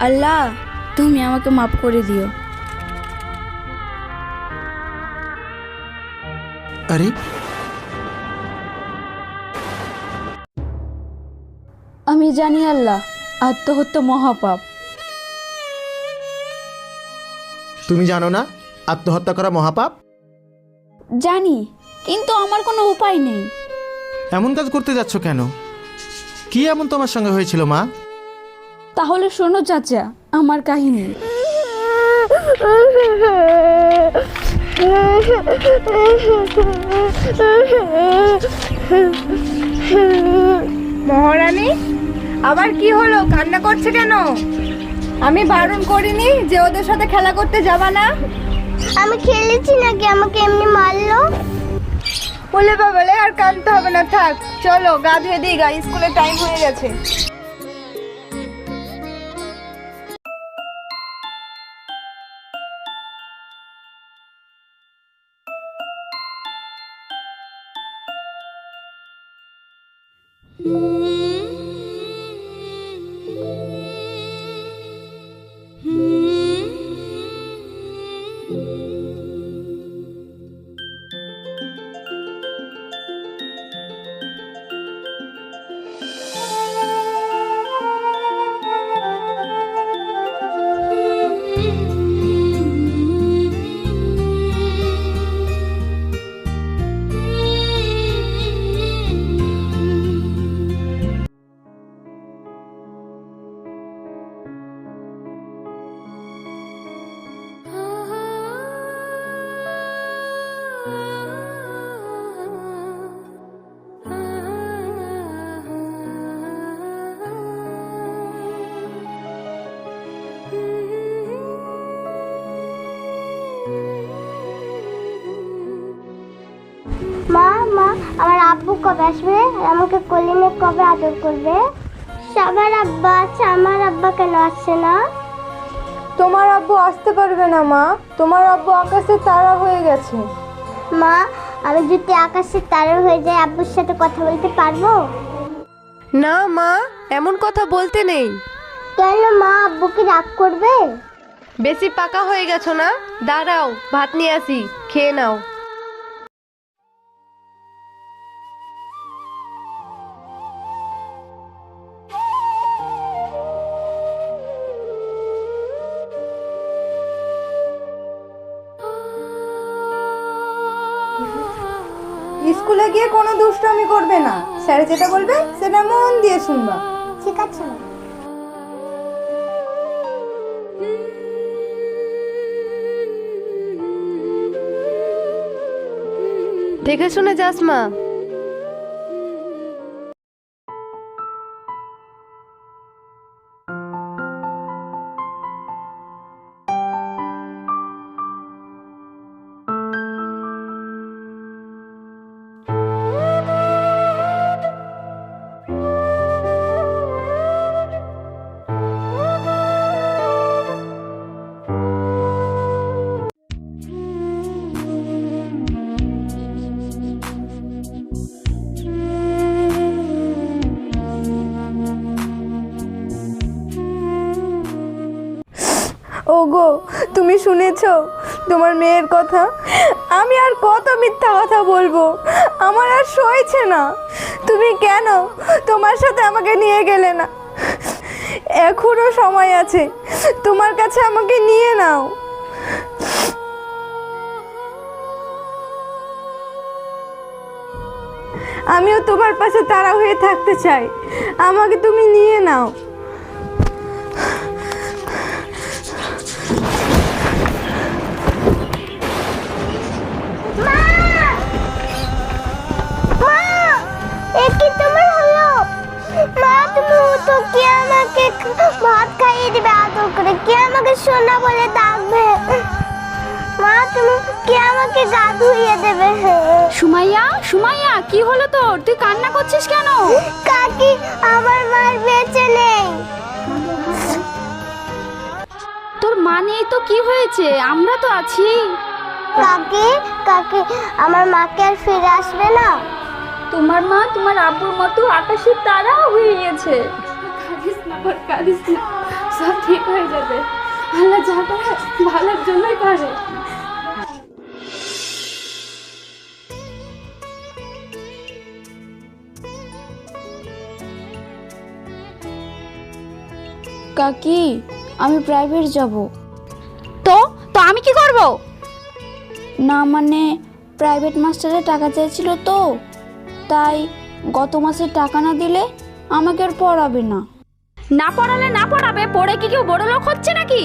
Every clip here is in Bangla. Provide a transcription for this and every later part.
আল্লাহ তুমি আমাকে মাফ করে দিও। আরে? আমি জানি আল্লাহ আত্মহত্যা মহাপাপ। তুমি জানো না আত্মহত্যা করা মহাপাপ? জানি কিন্তু আমার কোনো উপায় নেই। এমন কাজ করতে যাচ্ছ কেন? কি এমন তোমার সঙ্গে হয়েছিল মা? তাহলে শোনো চাচা আমার কাহিনী। মহারানী আবার কি হলো? কান্না করছে কেন? আমি বারণ করিনি যে ওদের সাথে খেলা করতে যাবা না? আমি খেলেছি নাকি? আমাকে এমনি মারলো? বলে বাবলে আর কানতে হবে না থাক। চলো গা ধুয়ে দিই গা স্কুলের টাইম হয়ে গেছে। মা কবে আসবে? আর আমাকে কলিনে কবে আদর করবে? সবার আব্বা আছে আমার আব্বা কেন আসছে না? তোমার আব্বু আসতে পারবে না মা। তোমার আব্বু আকাশে তারা হয়ে গেছে। মা আমি যদি আকাশে তারা হয়ে যাই আব্বুর সাথে কথা বলতে পারব? না মা এমন কথা বলতে নেই। কেন মা আব্বু কি রাগ করবে? বেশি পাকা হয়ে গেছো না? দাঁড়াও ভাত নিয়ে আসি খেয়ে নাও। স্কুলে গিয়ে কোনো দুষ্টুমি করবে না। স্যার যেটা বলবে সেটা মন দিয়ে শুনবা। ঠিক আছে। দেখে শুনে যাস মা মেয়ের কথা? আমি আর কত মিথ্যা কথা বলব? আমার আর সইছে না। তুমি কেন তোমার সাথে আমাকে নিয়ে গেলে না? এখনও সময় আছে। তোমার কাছে আমাকে নিয়ে নাও। আমিও তোমার পাশে তাড়া হয়ে থাকতে চাই। আমাকে তুমি নিয়ে নাও। তো কি আমাকে ভাত খাইয়ে দিবে আদর করে? কি আমাকে সোনা বলে ডাকবে? মা তুমি কি আমাকে গা ধুইয়ে দেবে? সুমাইয়া সুমাইয়া কি হলো তোর? তুই কান্না করছিস কেন? কাকি আমার মার বেঁচে নেই। তোর মা নেই তো কি হয়েছে? আমরা তো আছি। কাকি কাকি আমার মাকে আর ফিরে আসবে না? তোমার মা তোমার আব্বুর মতো আকাশের তারা হয়ে গেছে কাঁদিস না কাঁদিস না। সব ঠিক হয়ে যাবে। আল্লাহ যা করে ভালোর জন্যই করে। কাকি আমি প্রাইভেট যাব। তো? তো আমি কি করব? না মানে প্রাইভেট মাস্টারে টাকা চাইছিল তো। তাই গত মাসে টাকা না দিলে আমাকে আর পড়াবে না। না পড়ালে না পড়াবে, পড়ে কি কেউ বড় লোক হচ্ছে নাকি?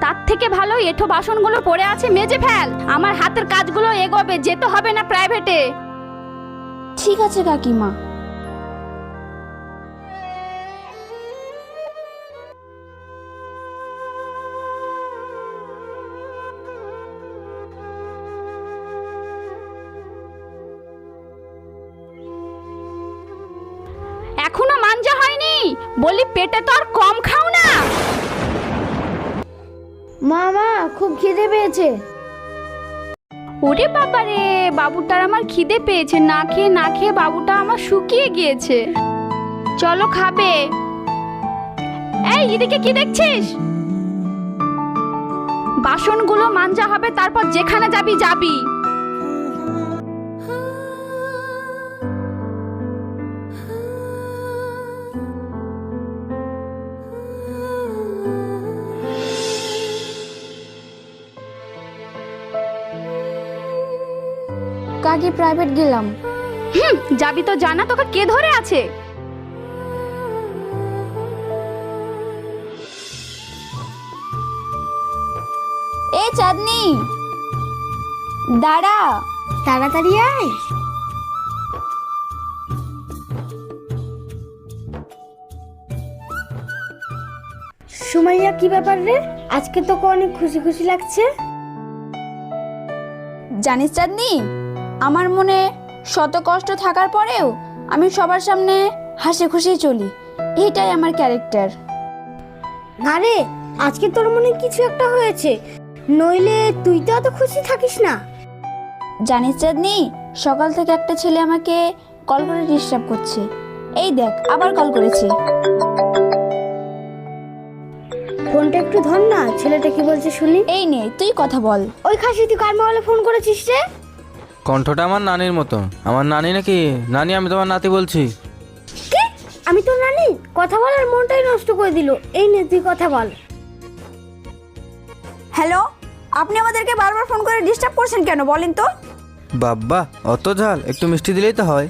তার থেকে ভালো এঠো বাসনগুলো পড়ে আছে, মেজে ফেল। আমার হাতের কাজগুলো এগোবে, যেতে হবে না প্রাইভেটে ঠিক আছে কাকিমা। বলি পেটে তো আর কম খাও না। মা মা খুব খিদে পেয়েছে। ওরে বাবা রে বাবুটার আমার খিদে পেয়েছে। না খেয়ে না খেয়ে বাবুটা আমার শুকিয়ে গিয়েছে। চলো খাবে। এই এদিকে কি দেখছিস? বাসনগুলো মাঞ্জা হবে তারপর যেখানে যাবি যাবি। কাকি প্রাইভেট গেলাম। হুম যাবি তো জানা তোকে কে ধরে আছে। এ চাঁদনি। দাঁড়া। তাড়াতাড়ি আয়। সুমাইয়া কি ব্যাপার রে? আজকে তোকে অনেক খুশি খুশি লাগছে। জানিস চাঁদনি আমার মনে শত কষ্ট থাকার পরেও আমি সবার সামনে হাসি খুশি চলি। এইটাই আমার ক্যারেক্টার। না রে আজকে তোর মনে কিছু একটা হয়েছে। নইলে তুই তো অত খুশি থাকিস না। জানিস চাঁদনি সকাল থেকে একটা ছেলে আমাকে কল করে ডিস্টার্ব করছে। এই দেখ আবার কল করেছে। ফোনটা একটু ধর না ছেলেটা কি বলছে শুনি। এই নে তুই কথা বল। ওই খাসি তুই কার মোবাইলে ফোন করেছিস রে? কণ্ঠটা আমার নানির মতো। আমার নানি নাকি? নানি আমি তোমার নাতি বলছি। কে? আমি তো নানি? কথা বলার মনটাই নষ্ট করে দিল। এই নে তুই কথা বল। হ্যালো? আপনি আমাদেরকে বারবার ফোন করে ডিস্টার্ব করছেন কেন বলেন তো? বাব্বা অত ঝাল একটু মিষ্টি দিলেই তো হয়।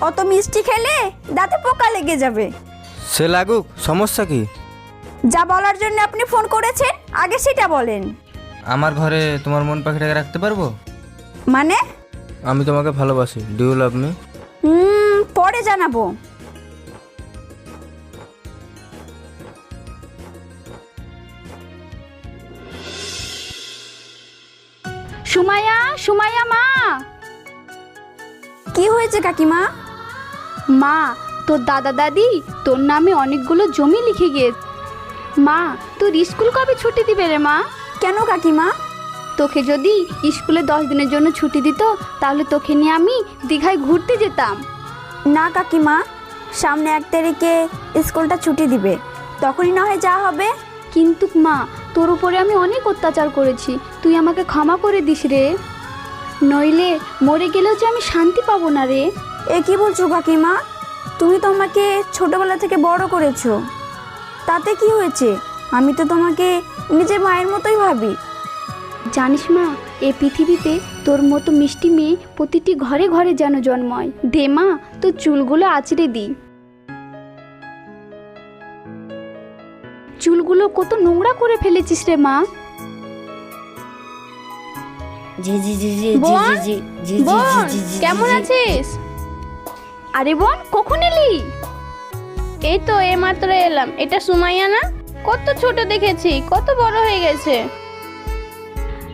অত মিষ্টি খেলে দাঁতে পোকা লেগে যাবে। সে লাগুক সমস্যা কি? যা বলার জন্য আপনি ফোন করেছেন আগে সেটা বলেন। আমার ঘরে তোমার মন পাখিটাকে রাখতে পারব? মানে? আমি তোমাকে ভালোবাসি। Do you love me hmm পরে জানাব। সুমাইয়া সুমাইয়া মা! কি হয়েছে কাকিমা? মা তোর দাদা দাদি তোর নামে অনেকগুলো জমি লিখে গিয়ে মা তোর স্কুল কবে ছুটি দিবে রে মা? কেন কাকিমা? তোকে যদি স্কুলে দশ দিনের জন্য ছুটি দিত তাহলে তোকে নিয়ে আমি দীঘায় ঘুরতে যেতাম। না কাকিমা সামনে এক তারিখে স্কুলটা ছুটি দিবে। তখনই না হয় যা হবে। কিন্তু মা তোর উপরে আমি অনেক অত্যাচার করেছি। তুই আমাকে ক্ষমা করে দিস রে। নইলে মরে গেলেও যে আমি শান্তি পাবো না রে। এ কি বলছো কাকিমা? তুমি তো আমাকে ছোটবেলা থেকে বড় করেছ। তাতে কি হয়েছে? আমি তো তোমাকে নিজের মায়ের মতোই ভাবি। জানিস মা এ পৃথিবীতে তোর মতো মিষ্টি মেয়ে প্রতিটি ঘরে ঘরে যেন জন্ময় দে মা তোর চুলগুলো আঁচড়ে দি চুলগুলো কত নোংরা করে ফেলেছিস রে মা জি জি জি জি বোন? জি জি বোন কেমন আছিস আরে বোন কখন এলি এই তো এই মাত্র এলাম এটা সুমাইয়া না কত ছোট দেখেছি কত বড় হয়ে গেছে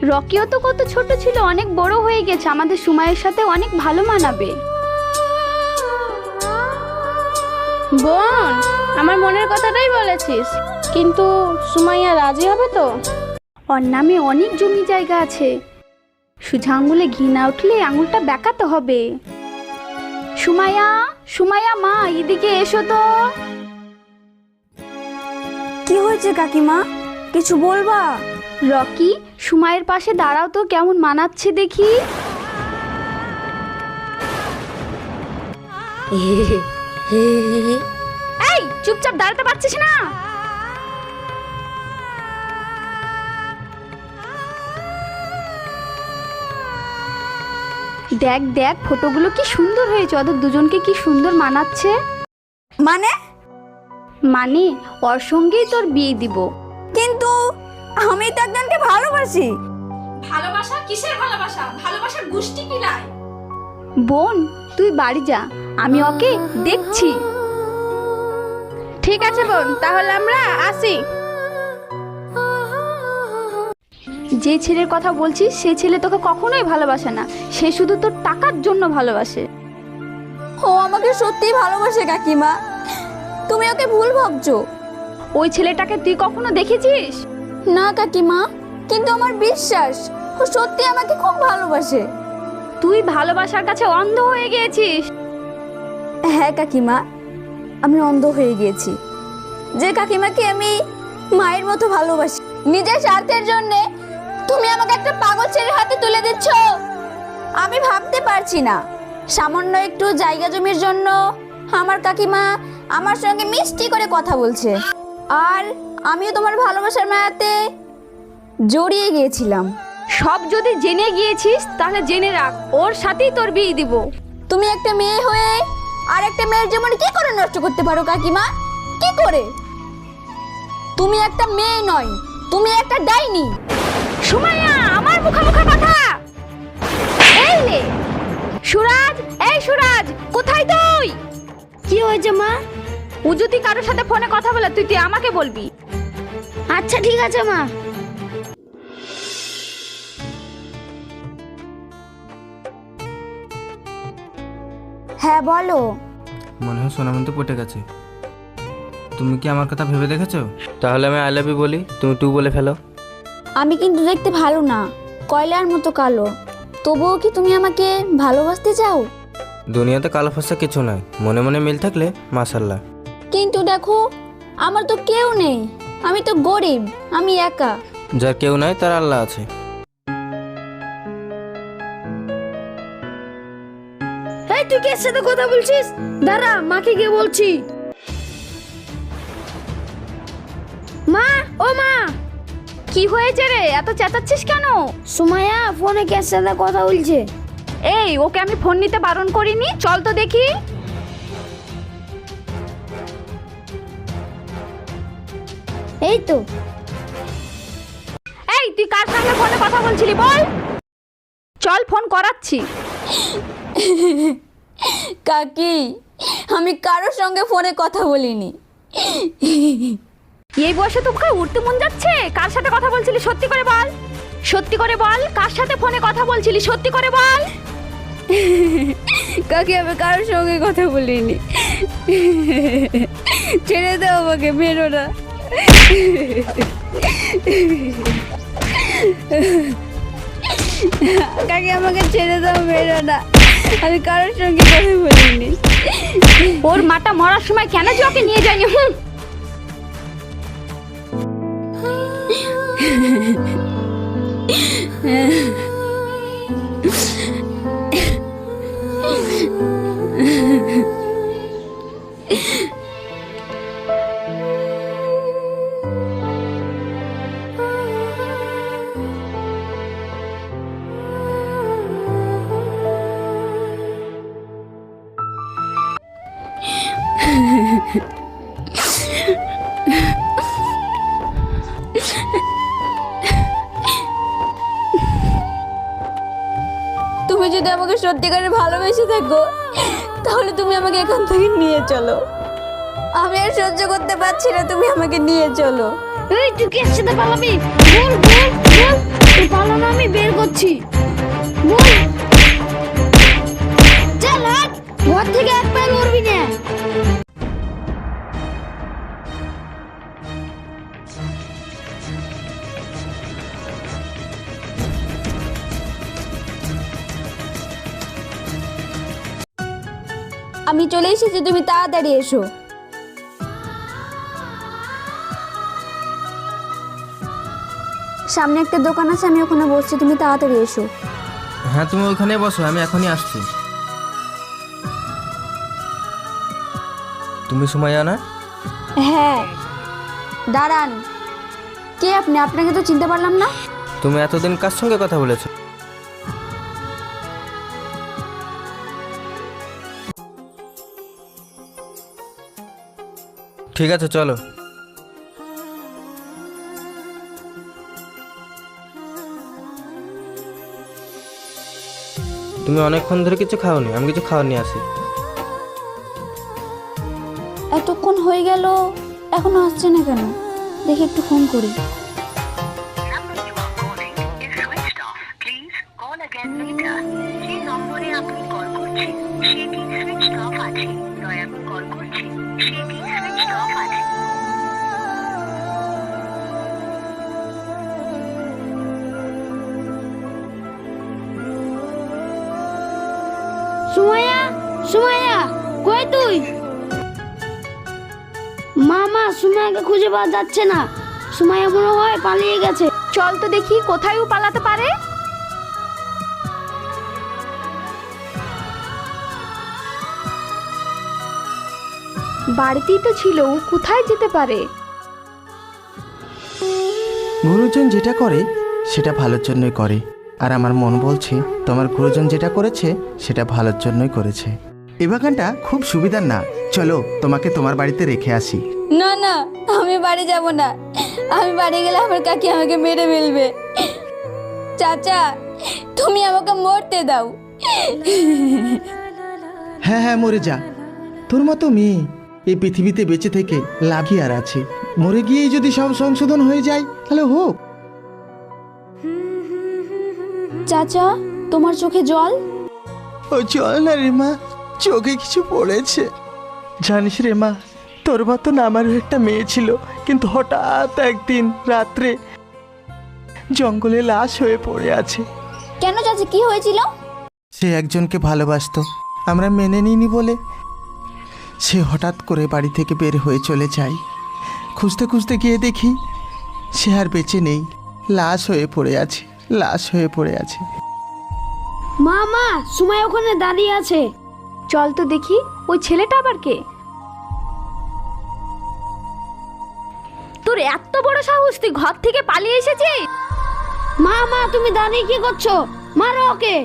রকিও তো কত ছোট ছিল অনেক বড় হয়ে গেছে আমাদের সুমায়ের সাথে অনেক ভালো মানাবে। বোন আমার মনের কথাটাই বলেছিস কিন্তু সুমাইয়া রাজি হবে তো? ওর নামে অনেক জমি জায়গা আছে। সুঝা আঙুলে ঘি না উঠলে আঙুলটা বেঁকাতে হবে। সুমাইয়া সুমাইয়া মা এদিকে এসো তো। কি হয়েছে কাকিমা? কিছু বলবা? রকি সুমায়ের পাশে দাঁড়াও তো কেমন মানাচ্ছে দেখি। এই চুপচাপ দাঁড়াতে পারছিস না। দেখ দেখ ফটোগুলো কি সুন্দর হয়েছে ওদের দুজনকে কি সুন্দর মানাচ্ছে। মানে? মানে ওর সঙ্গেই তোর বিয়ে দিব। কিন্তু আমি তো একজনকে ভালোবাসি। ভালোবাসা? কিসের ভালোবাসা? ভালোবাসার গোষ্ঠী কিলাই বোন তুই বাড়ি যা আমি ওকে দেখছি। ঠিক আছে বোন তাহলে আমরা আসি। যে ছেলের কথা বলছিস সে ছেলে তোকে কখনোই ভালোবাসে না। সে শুধু তোর টাকার জন্য ভালোবাসে। ও আমাকে সত্যিই ভালোবাসে কাকিমা। তুমি ওকে ভুল ভাবছ। ওই ছেলেটাকে তুই কখনো দেখেছিস? না কাকিমা কিন্তু আমার বিশ্বাস ও সত্যি আমাকে খুব ভালোবাসে। তুই ভালোবাসার কাছে অন্ধ হয়ে গিয়েছিস। হ্যাঁ কাকিমা আমি অন্ধ হয়ে গিয়েছি। যে কাকিমাকে আমি মায়ের মতো ভালোবাসি নিজের স্বার্থের জন্য তুমি আমাকে একটা পাগল ছেলের হাতে তুলে দিচ্ছ আমি ভাবতে পারছি না। সামান্য একটু জায়গা জমির জন্য আমার কাকিমা আমার সঙ্গে মিষ্টি করে কথা বলছে। আর আমিও তোমার ভালোবাসার মায়াতে জড়িয়ে গিয়েছিলাম। সব যদি জেনে গিয়েছিস তাহলে জেনে রাখ ওর সাথেই তোর বিয়ে দিব। তুমি একটা মেয়ে হয়ে আর একটা মেয়ের জীবন কি করে নষ্ট করতে পারো কাকিমা? কি করে? তুমি একটা মেয়ে নয় তুমি একটা ডাইনি। সুমাইয়া আমার মুখে মুখে কথা! এই নে! সুরাজ এই সুরাজ কোথায় তুই? কি হয়েছে মা? ও যদি কারোর সাথে ফোনে কথা বলে তুই তুই আমাকে বলবি? আচ্ছা ঠিক আছে মা। হ্যাঁ বলো। মনে হয় সোনামন্ত পটে গেছে। তুমি কি আমার কথা ভেবে দেখেছ? তাহলে আমি আই লাভ ইউ বলি তুমি টু বলে ফেলো। আমি কিন্তু দেখতে ভালো না কয়লার মতো কালো। তবুও কি তুমি আমাকে ভালোবাসতে চাও? দুনিয়াতে কালো ফসা কিছু নাই মনে মনে মিল থাকলে মাসাল্লাহ কিন্তু দেখো আমার তো কেউ নেই। আমি তো গরিব আমি একা। যার কেউ নাই তার আল্লাহ আছে। এই তুই কে সাথে কথা বলছিস? দাঁড়া মাকে গিয়ে বলছি। মা ও মা! কি হয়েছে রে? এত চেঁচাচ্ছিস কেন? সুমাইয়া ফোনে কে সাথে কথা বলছে? এই ওকে আমি ফোন নিতে বারণ করিনি? চল তো দেখি। এই তো। এই তুই কার সঙ্গে ফোনে কথা বলছিলি বল? চল ফোন করাচ্ছি। কাকি আমি কারোর সঙ্গে ফোনে কথা বলিনি। এই বয়সে তোকে উঠতে মন যাচ্ছে? কার সাথে কথা বলছিলি? সত্যি করে বল। সত্যি করে বল কার সাথে ফোনে কথা বলছিলি? সত্যি করে বল। কাকি আমি কারোর সঙ্গে কথা বলিনি। ছেড়ে দাও আমাকে বেরো না। কাকি আমাকে ছেড়ে দাও বেরো না। আমি কারোর সঙ্গে কথা বলিনি। ওর মাটা মরার সময় কেন যে ওকে নিয়ে যায়নি? হুম। তুমি আমাকে সত্যিকারে ভালোবেসে থাকো, তাহলে তুমি আমাকে এখান থেকে নিয়ে চলো। আমি আর সহ্য করতে পারছি না, তুমি আমাকে নিয়ে চলো। আমি বের করছি। থেকে আমি চলে এসেছি তুমি তাড়াতাড়ি এসো। সামনে একটা দোকান আছে আমি ওখানে বসছি তুমি তাড়াতাড়ি এসো। হ্যাঁ তুমি ওখানে বসো আমি এখনই আসছি। তুমি সুমাইয়া না হ্যাঁ। দাঁড়ান। কে আপনি? আপনাকে তো চিনতে পারলাম না। তুমি এতদিন কার সঙ্গে কথা বলেছ? ঠিক আছে চলো। তুমি অনেকক্ষণ ধরে কিছু খাওনি আমি কিছু খাওয়া নিয়ে আসি। এতক্ষণ হয়ে গেল এখনও আসছে না কেন? দেখি একটু ফোন করি। নম্বরে আপনি কল করছেন সেটি সুইচড অফ আছে। দয়া করে কল আছে সুমাইয়া সুমাইয়া, কই তুই? মামা, সুমাইয়াকে খুঁজে পাওয়া যাচ্ছে না। সুমাইয়া মনে হয় পালিয়ে গেছে। চল তো দেখি কোথায় ও পালাতে পারে। বাড়িতেই তো ছিল ও কোথায় যেতে পারে? গুরুজন যেটা করে সেটা ভালোর জন্যই করে। আর আমার মন বলছে তোমার গুরুজন যেটা করেছে সেটা ভালোর জন্যই করেছে। এ বাগানটা খুব সুবিধার না। চলো তোমাকে তোমার বাড়িতে রেখে আসি। না না আমি বাড়ি যাব না। আমি বাড়ি গেলে আমার কাকি আমাকে মেরে ফেলবে। চাচা তুমি আমাকে মরতে দাও। হ্যাঁ হ্যাঁ মরে যা। তোর মতো মেয়ে। এই পৃথিবীতে বেঁচে থেকে লাভই আর আছে। মরে গিয়েই যদি সব সংশোধন হয়ে যায় তাহলে হোক। চাচা তোমার চোখে জল? ও চল না রে মা চোখে কিছু পড়েছে। জানিস রে মা তোর মতন আমারও একটা মেয়ে ছিল কিন্তু হঠাৎ একদিন রাত্রে জঙ্গলে লাশ হয়ে পড়ে আছে। কেন চাচা কি হয়েছিল? সে একজনকে ভালোবাসতো। আমরা মেনে নিইনি বলে সে হঠাৎ করে বাড়ি থেকে বের হয়ে চলে যায়। খুঁজতে খুঁজতে গিয়ে দেখি সে আর বেঁচে নেই। লাশ হয়ে পড়ে আছে লাশ হয়ে পড়ে আছে। মামা সুমাইয়া ওখানে দাঁড়িয়ে আছে। চল তো দেখি ওই ছেলেটা আবার কে? তোর এত বড় সাহস তুই ঘর থেকে পালিয়ে এসেছিস? মা মা তুমি দাঁড়িয়ে কি করছ? মারো ওকে।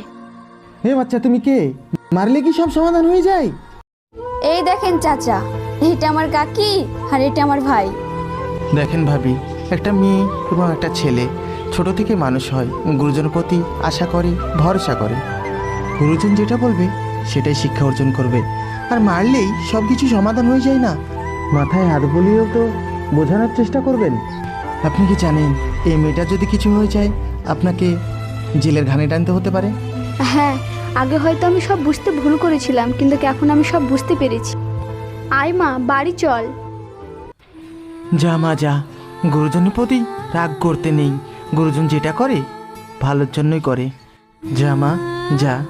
হে বাচ্চা তুমি কে? মারলে কি সব সমাধান হয়ে যায়? এই দেখেন চাচা এটা আমার কাকি আর এটা আমার ভাই। দেখেন ভাবি একটা মেয়ে এবং একটা ছেলে ছোট থেকে মানুষ হয় গুরুজনের প্রতি আশা করে ভরসা করে। গুরুজন যেটা বলবে সেটাই শিক্ষা অর্জন করবে। আর মারলেই সব কিছু সমাধান হয়ে যায় না। মাথায় হাত বলিয়েও তো বোঝানোর চেষ্টা করবেন। আপনি কি জানেন এই মেয়েটা যদি কিছু হয়ে যায় আপনাকে জেলের ঘানে টানতে হতে পারে? হ্যাঁ আগে হয়তো আমি সব বুঝতে ভুল করেছিলাম, কিন্তু এখন আমি সব বুঝতে পেরেছি। আয় মা, বাড়ি চল। যা মা, যা। গুরুজনের প্রতি রাগ করতে নেই। গুরুজন যেটা করে, ভালোর জন্যই করে। যা মা, যা।